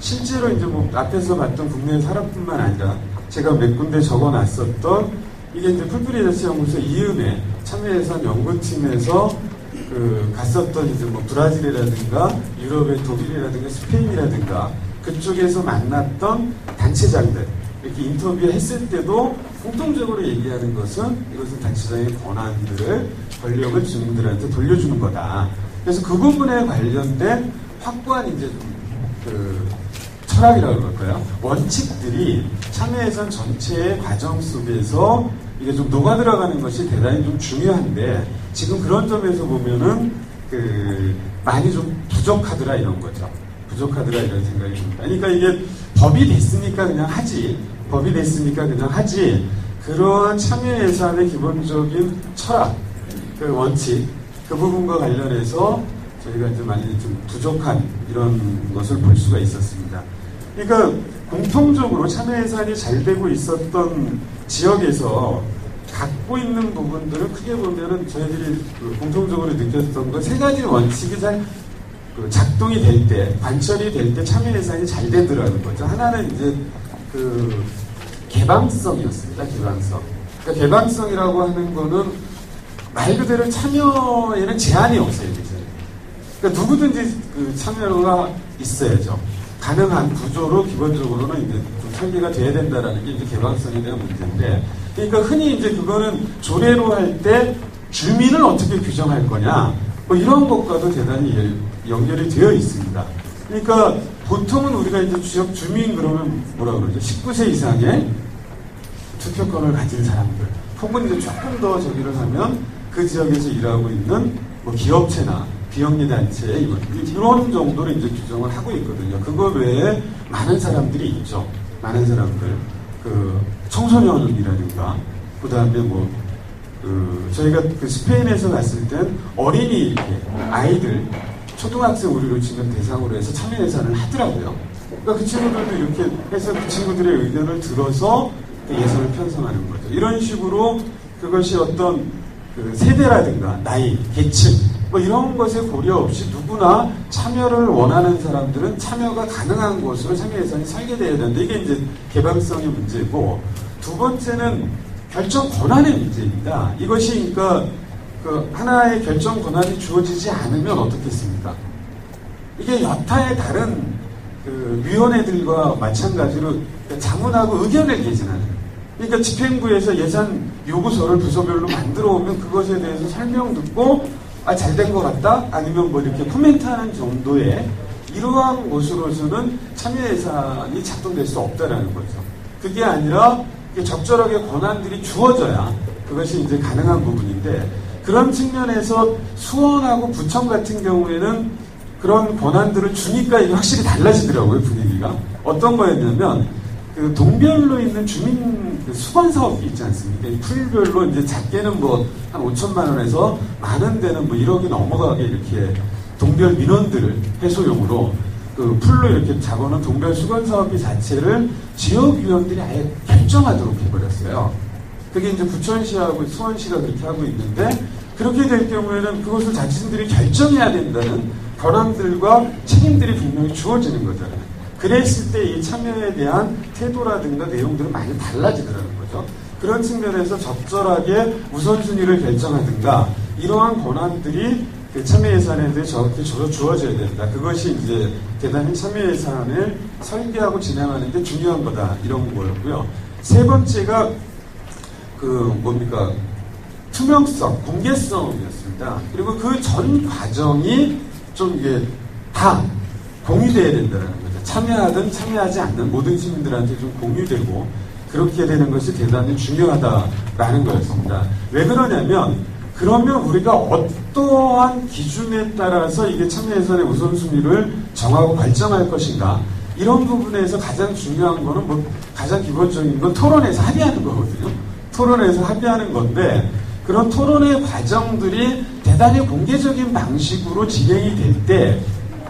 실제로 이제 뭐 앞에서 봤던 국내 사람뿐만 아니라 제가 몇 군데 적어놨었던 이게 이제 풀뿌리 자치연구소 이음에 참여해서 연구팀에서 그 갔었던 이제 뭐 브라질이라든가 유럽의 독일이라든가 스페인이라든가 그쪽에서 만났던 단체장들 이렇게 인터뷰했을 때도 공통적으로 얘기하는 것은 이것은 단체장의 권한들을 권력을 주민들한테 돌려주는 거다. 그래서 그 부분에 관련된 확고한 이제 좀 그 철학이라고 그럴까요? 원칙들이 참여예산 전체의 과정 속에서 이게 좀 녹아 들어가는 것이 대단히 좀 중요한데 지금 그런 점에서 보면은 그 많이 좀 부족하더라 이런 거죠. 부족하더라 이런 생각이 듭니다. 그러니까 이게 법이 됐으니까 그냥 하지. 법이 됐으니까 그냥 하지. 그러한 참여 예산의 기본적인 철학, 그 원칙, 그 부분과 관련해서 저희가 이제 많이 좀 부족한 이런 것을 볼 수가 있었습니다. 그러니까 공통적으로 참여 예산이 잘 되고 있었던 지역에서 갖고 있는 부분들은 크게 보면은 저희들이 그 공통적으로 느꼈던 건 세 가지 원칙이 잘그 작동이 될 때, 관철이 될 때 참여 예산이 잘 되더라는 거죠. 하나는 이제 그 개방성이었습니다. 개방성. 그러니까 개방성이라고 하는 거는 말 그대로 참여에는 제한이 없어요. 그러니까 누구든지 그 참여가 있어야죠. 가능한 구조로 기본적으로는 이제 좀 설계가 돼야 된다라는 게 이제 개방성에 대한 문제인데, 그러니까 흔히 이제 그거는 조례로 할 때 주민을 어떻게 규정할 거냐, 뭐 이런 것과도 대단히 연결이 되어 있습니다. 그러니까 보통은 우리가 이제 지역 주민 그러면 뭐라 그러죠? 19세 이상의 투표권을 가진 사람들. 혹은 이제 조금 더 저기를 하면 그 지역에서 일하고 있는 뭐 기업체나 비영리 단체 이런 정도로 이제 규정을 하고 있거든요. 그거 외에 많은 사람들이 있죠. 많은 사람들. 그 청소년이라든가 그 다음에 뭐 그 저희가 그 스페인에서 갔을 땐 어린이 이렇게 아이들 초등학생 우리로 지금 대상으로 해서 참여 예산을 하더라고요. 그러니까 그 친구들도 이렇게 해서 그 친구들의 의견을 들어서 그 예산을 편성하는 거죠. 이런 식으로 그것이 어떤 그 세대라든가 나이, 계층 뭐 이런 것에 고려 없이 누구나 참여를 원하는 사람들은 참여가 가능한 곳으로 참여 예산이 설계되어야 되는데 이게 이제 개방성의 문제고 두 번째는 결정 권한의 문제입니다. 이것이 그러니까 그 하나의 결정 권한이 주어지지 않으면 어떻겠습니까? 이게 여타의 다른 그 위원회들과 마찬가지로 자문하고 의견을 개진하는. 그러니까 집행부에서 예산 요구서를 부서별로 만들어 오면 그것에 대해서 설명 듣고 아, 잘 된 것 같다? 아니면 뭐 이렇게 코멘트하는 정도의 이러한 것으로서는 참여 예산이 작동될 수 없다라는 거죠. 그게 아니라 적절하게 권한들이 주어져야 그것이 이제 가능한 부분인데 그런 측면에서 수원하고 부천 같은 경우에는 그런 권한들을 주니까 이게 확실히 달라지더라고요 분위기가 어떤 거였냐면 그 동별로 있는 주민 그 수건 사업이 있지 않습니까? 풀별로 이제 작게는 뭐 한 5천만 원에서 많은 데는 뭐 1억이 넘어가게 이렇게 동별 민원들을 해소용으로 그 풀로 이렇게 잡아놓은 동별 수건 사업비 자체를 지역 위원들이 아예 결정하도록 해버렸어요. 그게 이제 부천시하고 수원시가 그렇게 하고 있는데 그렇게 될 경우에는 그것을 자신들이 결정해야 된다는 권한들과 책임들이 분명히 주어지는 거잖아요. 그랬을 때 이 참여에 대한 태도라든가 내용들은 많이 달라지더라는 거죠. 그런 측면에서 적절하게 우선순위를 결정하든가 이러한 권한들이 그 참여 예산에 대해 정확히 주어져야 된다. 그것이 이제 대단히 참여 예산을 설계하고 진행하는 데 중요한 거다. 이런 거였고요. 세 번째가 그 뭡니까 투명성, 공개성이었습니다. 그리고 그 전 과정이 좀 이게 다 공유돼야 된다는. 참여하든 참여하지 않는 모든 시민들한테 좀 공유되고 그렇게 되는 것이 대단히 중요하다라는 거였습니다. 왜 그러냐면 그러면 우리가 어떠한 기준에 따라서 이게 참여 예산의 우선순위를 정하고 결정할 것인가 이런 부분에서 가장 중요한 거는 뭐 가장 기본적인 건 토론에서 합의하는 거거든요. 토론에서 합의하는 건데 그런 토론의 과정들이 대단히 공개적인 방식으로 진행이 될 때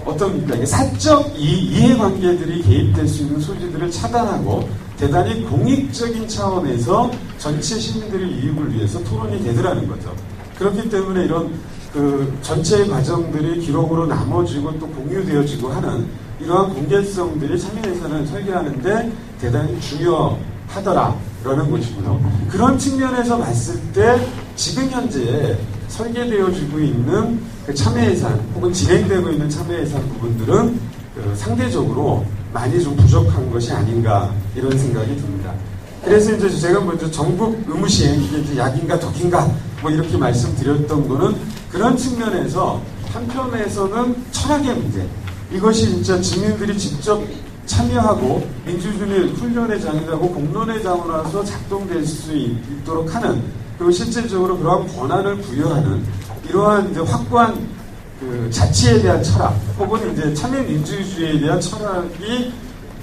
어떤 그러니까 사적 이해 관계들이 개입될 수 있는 소지들을 차단하고 대단히 공익적인 차원에서 전체 시민들의 이익을 위해서 토론이 되더라는 거죠. 그렇기 때문에 이런 그 전체의 과정들이 기록으로 나눠지고 또 공유되어지고 하는 이러한 공개성들이 참여 예산을 설계하는데 대단히 중요하더라라는 것이고요. 그런 측면에서 봤을 때 지금 현재 설계되어지고 있는 그 참여 예산 혹은 진행되고 있는 참여 예산 부분들은 그 상대적으로 많이 좀 부족한 것이 아닌가 이런 생각이 듭니다. 그래서 이제 제가 먼저 전국 의무 시행 이게 이제 약인가 덕인가 뭐 이렇게 말씀드렸던 거는 그런 측면에서 한편에서는 철학의 문제 이것이 진짜 주민들이 직접 참여하고 민주주의 훈련의 장이라고 공론의 장으로서 작동될 수 있도록 하는 그리고 실질적으로 그러한 권한을 부여하는 이러한 이제 확고한 그 자치에 대한 철학 혹은 이제 참여 민주주의에 대한 철학이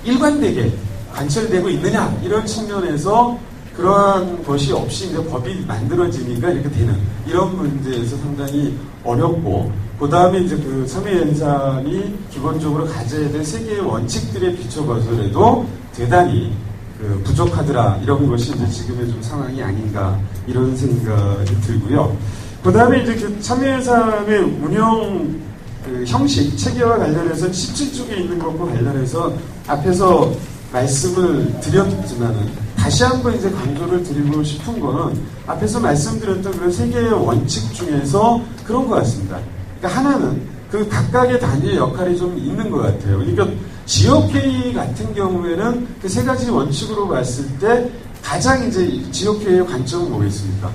일관되게 관철되고 있느냐 이런 측면에서 그러한 것이 없이 이제 법이 만들어지니까 이렇게 되는 이런 문제에서 상당히 어렵고 그 다음에 이제 그 참여연산이 기본적으로 가져야 될 세계의 원칙들에 비춰봐서라도 대단히 그 부족하더라 이런 것이 이제 지금의 좀 상황이 아닌가 이런 생각이 들고요. 그 다음에 이제 그 참여연산의 운영 그 형식 체계와 관련해서 17쪽에 있는 것과 관련해서 앞에서 말씀을 드렸지만은 다시 한번 이제 강조를 드리고 싶은 거는 앞에서 말씀드렸던 그런 세 개의 원칙 중에서 그런 것 같습니다. 그러니까 하나는 그 각각의 단위의 역할이 좀 있는 것 같아요. 그러니까 지역회의 같은 경우에는 그 세 가지 원칙으로 봤을 때 가장 이제 지역회의의 관점은 뭐겠습니까?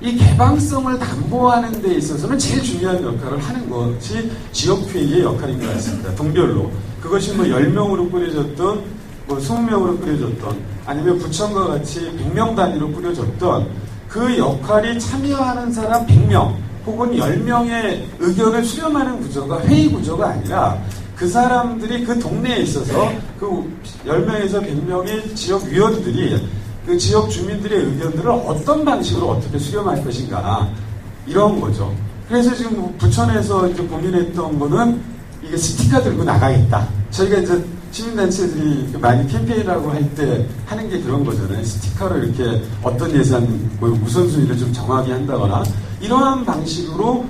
이 개방성을 담보하는 데 있어서는 제일 중요한 역할을 하는 것이 지역회의의 역할인 것 같습니다. 동별로. 그것이 뭐 10명으로 꾸려졌던, 뭐 20명으로 꾸려졌던, 아니면 부천과 같이 100명 단위로 꾸려졌던 그 역할이 참여하는 사람 100명, 혹은 10명의 의견을 수렴하는 구조가 회의 구조가 아니라 그 사람들이 그 동네에 있어서 그 10명에서 100명의 지역 위원들이 그 지역 주민들의 의견들을 어떤 방식으로 어떻게 수렴할 것인가 이런 거죠. 그래서 지금 뭐 부천에서 이제 고민했던 거는 이게 스티커 들고 나가겠다. 저희가 이제 시민단체들이 많이 캠페인이라고 할 때 하는 게 그런 거잖아요. 스티커를 이렇게 어떤 예산 뭐 우선순위를 좀 정하게 한다거나 이러한 방식으로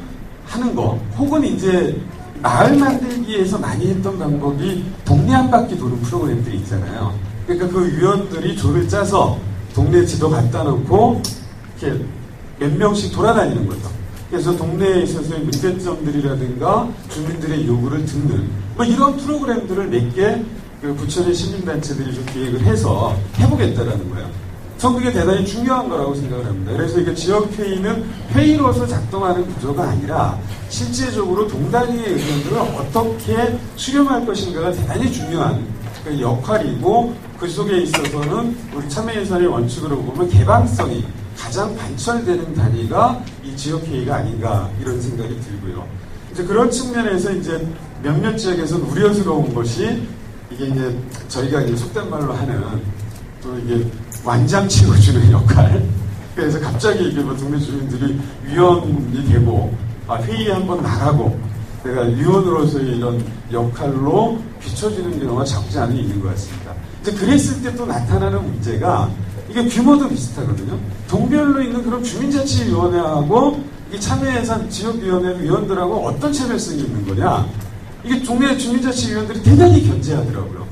하는 거 혹은 이제 마을 만들기에서 많이 했던 방법이 동네 한 바퀴 도는 프로그램들이 있잖아요. 그러니까 그 위원들이 조를 짜서 동네 지도 갖다 놓고 이렇게 몇 명씩 돌아다니는 거죠. 그래서 동네에 있어서의 문제점들이라든가 주민들의 요구를 듣는 뭐 이런 프로그램들을 몇개 그 부천의 시민단체들이 좀 기획을 해서 해보겠다라는 거예요. 전 그게 대단히 중요한 거라고 생각을 합니다. 그래서 이게 지역회의는 회의로서 작동하는 구조가 아니라 실제적으로 동단위의 의견들을 어떻게 수렴할 것인가가 대단히 중요한 그 역할이고 그 속에 있어서는 우리 참여예산의 원칙으로 보면 개방성이 가장 관철되는 단위가 이 지역회의가 아닌가 이런 생각이 들고요. 이제 그런 측면에서 이제 몇몇 지역에서 우려스러운 것이 이게 이제 저희가 이제 속된 말로 하는 또 이게 완장 치워주는 역할. 그래서 갑자기 이게 뭐 동네 주민들이 위원이 되고 아, 회의에 한번 나가고 내가 위원으로서의 이런 역할로 비춰지는 경우가 적지 않은 있는 것 같습니다. 이제 그랬을 때 또 나타나는 문제가 이게 규모도 비슷하거든요. 동별로 있는 그런 주민자치위원회하고 이 참여예산 지역위원회 위원들하고 어떤 차별성이 있는 거냐? 이게 동네 주민자치위원들이 대단히 견제하더라고요.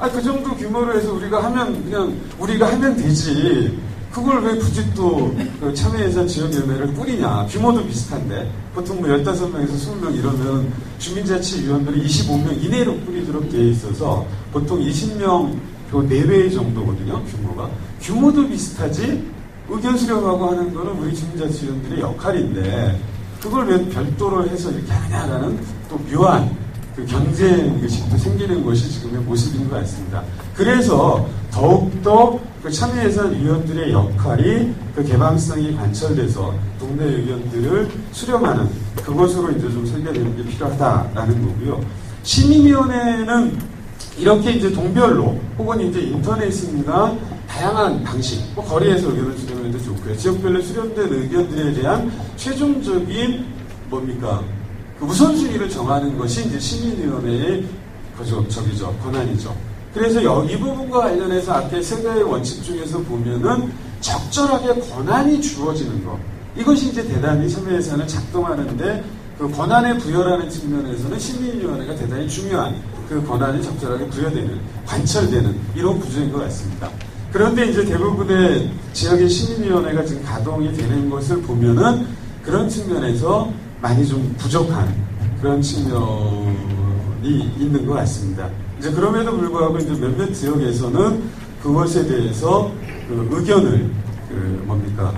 아, 그 정도 규모로 해서 우리가 하면, 그냥, 우리가 하면 되지. 그걸 왜 굳이 또그 참여예산 지역위원회를 꾸리냐. 규모도 비슷한데. 보통 뭐 15명에서 20명 이러면 주민자치위원들이 25명 이내로 꾸리도록 되어 있어서 보통 20명 그 내외 정도거든요. 규모가. 규모도 비슷하지 의견 수렴하고 하는 거는 우리 주민자치위원들의 역할인데 그걸 왜 별도로 해서 이렇게 하냐라는 또 묘한 그 경쟁 의식도 생기는 것이 지금의 모습인 것 같습니다. 그래서 더욱더 그 참여예산 위원들의 역할이 그 개방성이 관철돼서 동네 의견들을 수렴하는 그것으로 이제 좀 설계되는 게 필요하다라는 거고요. 시민위원회는 이렇게 이제 동별로 혹은 이제 인터넷이나 다양한 방식, 뭐 거리에서 의견을 수렴해도 좋고요. 지역별로 수렴된 의견들에 대한 최종적인 뭡니까 그 우선순위를 정하는 것이 이제 시민위원회의 그저 저기죠 권한이죠. 그래서 이 부분과 관련해서 앞에 세 가지 원칙 중에서 보면은 적절하게 권한이 주어지는 것 이것이 이제 대단히 참여예산을 작동하는데 그 권한의 부여라는 측면에서는 시민위원회가 대단히 중요한 그 권한이 적절하게 부여되는, 관철되는 이런 구조인 것 같습니다. 그런데 이제 대부분의 지역의 시민위원회가 지금 가동이 되는 것을 보면은 그런 측면에서 많이 좀 부족한 그런 측면이 있는 것 같습니다. 이제 그럼에도 불구하고 이제 몇몇 지역에서는 그것에 대해서 그 의견을 그 뭡니까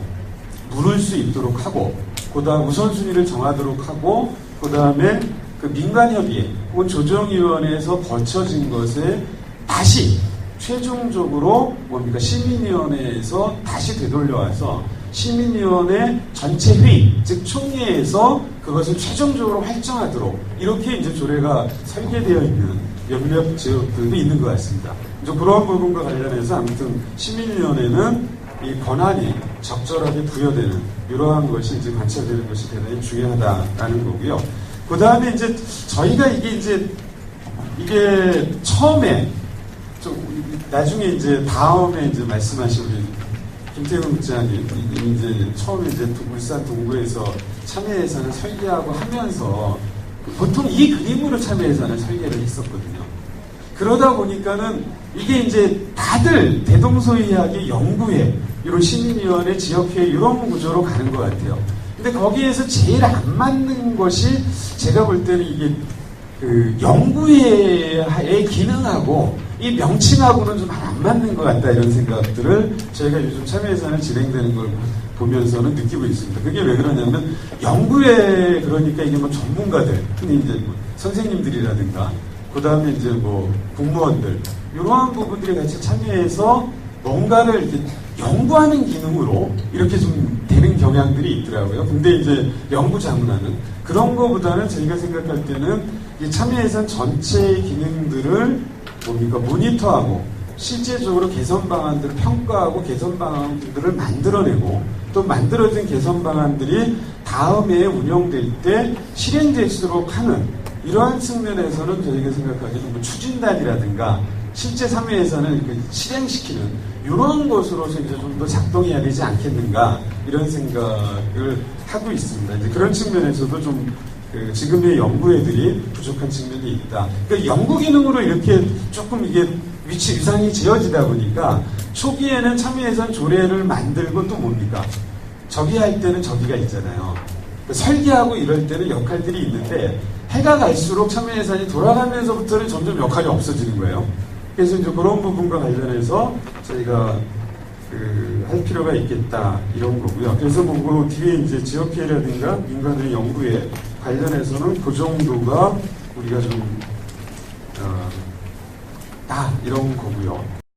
물을 수 있도록 하고 그다음 우선순위를 정하도록 하고 그다음에 그 민간협의회 혹은 조정위원회에서 거쳐진 것에 다시 최종적으로 뭡니까 시민위원회에서 다시 되돌려와서 시민위원회 전체 회의 즉 총회에서 그것을 최종적으로 활정하도록 이렇게 이제 조례가 설계되어 있는 몇몇 지역들도 있는 것 같습니다. 이제 그런 부분과 관련해서 아무튼 시민위원회는 이 권한이 적절하게 부여되는 이러한 것이 이제 관찰되는 것이 대단히 중요하다라는 거고요. 그 다음에 이제 저희가 이게 이제 이게 처음에 좀 나중에 이제 다음에 이제 말씀하신 우리 김태훈 국장님 이제 처음에 이제 울산 동구에서 참여 예산을 설계하고 하면서 보통 이 그림으로 참여 예산을 설계를 했었거든요. 그러다 보니까는 이게 이제 다들 대동소이하게 연구회, 이런 시민위원회, 지역회 이런 구조로 가는 것 같아요. 근데 거기에서 제일 안 맞는 것이 제가 볼 때는 이게 그 연구회의 기능하고 이 명칭하고는 좀 안 맞는 것 같다 이런 생각들을 저희가 요즘 참여예산을 진행되는 걸 보면서는 느끼고 있습니다. 그게 왜 그러냐면 연구회 그러니까 이게 뭐 전문가들, 흔히 이제 뭐 선생님들이라든가 그 다음에 이제 뭐 공무원들 이러한 부분들이 같이 참여해서 뭔가를 이렇게 연구하는 기능으로 이렇게 좀 되는 경향들이 있더라고요. 근데 이제 연구 자문하는 그런 거보다는 저희가 생각할 때는 이 참여예산 전체의 기능들을 뭡니까 모니터하고 실제적으로 개선 방안들을 평가하고 개선 방안들을 만들어내고 또 만들어진 개선 방안들이 다음에 운영될 때 실행될수록 하는 이러한 측면에서는 저희가 생각하기에는 뭐 추진단이라든가 실제 참여에서는 이렇게 실행시키는 이런 것으로서 이제 좀 더 작동해야 되지 않겠는가 이런 생각을 하고 있습니다. 이제 그런 측면에서도 좀 그 지금의 연구 애들이 부족한 측면이 있다. 그러니까 연구 기능으로 이렇게 조금 이게 위치 위상이 지어지다 보니까 초기에는 참여예산 조례를 만들고 또 뭡니까? 저기 할 때는 저기가 있잖아요. 그러니까 설계하고 이럴 때는 역할들이 있는데 해가 갈수록 참여예산이 돌아가면서부터는 점점 역할이 없어지는 거예요. 그래서 이제 그런 부분과 관련해서 저희가 그 할 필요가 있겠다 이런 거고요. 그래서 뭐그 뒤에 이제 지역회라든가 민간의 연구에 관련해서는 그 정도가 우리가 좀 어, 다 이런 거고요.